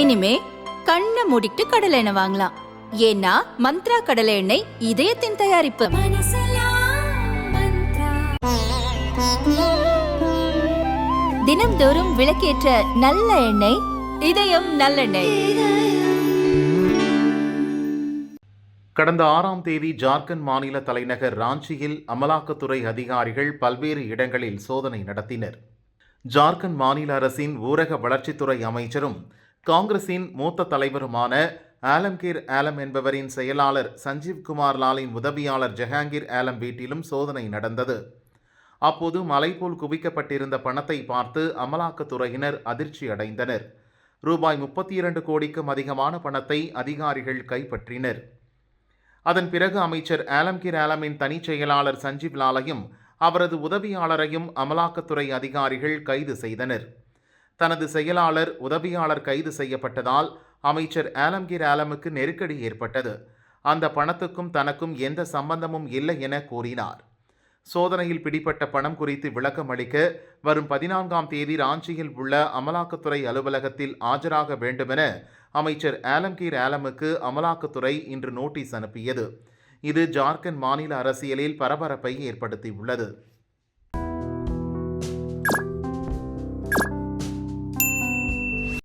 இனிமே கண்ணை மூடிட்டு கடலை எண்ணெய் வாங்கலாம். ஏன்னா மந்த்ரா கடலை எண்ணெய் இதயத்தின் தயாரிப்பு. தினம்தோறும் விளக்கேற்ற நல்ல எண்ணெய் இதயம் நல்லெண்ணெய். கடந்த ஆறாம் தேதி ஜார்க்கண்ட் மாநில தலைநகர் ராஞ்சியில் அமலாக்கத்துறை அதிகாரிகள் பல்வேறு இடங்களில் சோதனை நடத்தினர். ஜார்க்கண்ட் மாநில அரசின் ஊரக வளர்ச்சித்துறை அமைச்சரும் காங்கிரசின் மூத்த தலைவருமான ஆலம்கீர் ஆலம் என்பவரின் செயலாளர் சஞ்சீவ் குமார் லாலின் உதவியாளர் ஜஹாங்கீர் ஆலம் வீட்டிலும் சோதனை நடந்தது. அப்போது மலை போல் குவிக்கப்பட்டிருந்த பணத்தை பார்த்து அமலாக்கத்துறையினர் அதிர்ச்சி அடைந்தனர். ரூபாய் முப்பத்தி இரண்டு கோடிக்கும் அதிகமான பணத்தை அதிகாரிகள் கைப்பற்றினர். அதன் பிறகு அமைச்சர் ஆலம்கீர் ஆலமின் தனிச் செயலாளர் சஞ்சீவ் லாலையும் அவரது உதவியாளரையும் அமலாக்கத்துறை அதிகாரிகள் கைது செய்தனர். தனது செயலாளர் உதவியாளர் கைது செய்யப்பட்டதால் அமைச்சர் ஆலம்கீர் ஆலமுக்கு நெருக்கடி ஏற்பட்டது. அந்த பணத்துக்கும் தனக்கும் எந்த சம்பந்தமும் இல்லை என கூறினார். சோதனையில் பிடிப்பட்ட பணம் குறித்து விளக்கம் அளிக்க வரும் பதினான்காம் தேதி ராஞ்சியில் உள்ள அமலாக்கத்துறை அலுவலகத்தில் ஆஜராக வேண்டுமென அமைச்சர் ஆலம்கீர் ஆலமுக்கு அமலாக்கத்துறை இன்று நோட்டீஸ் அனுப்பியது. இது ஜார்க்கண்ட் மாநில அரசியலில் பரபரப்பை ஏற்படுத்தியுள்ளது.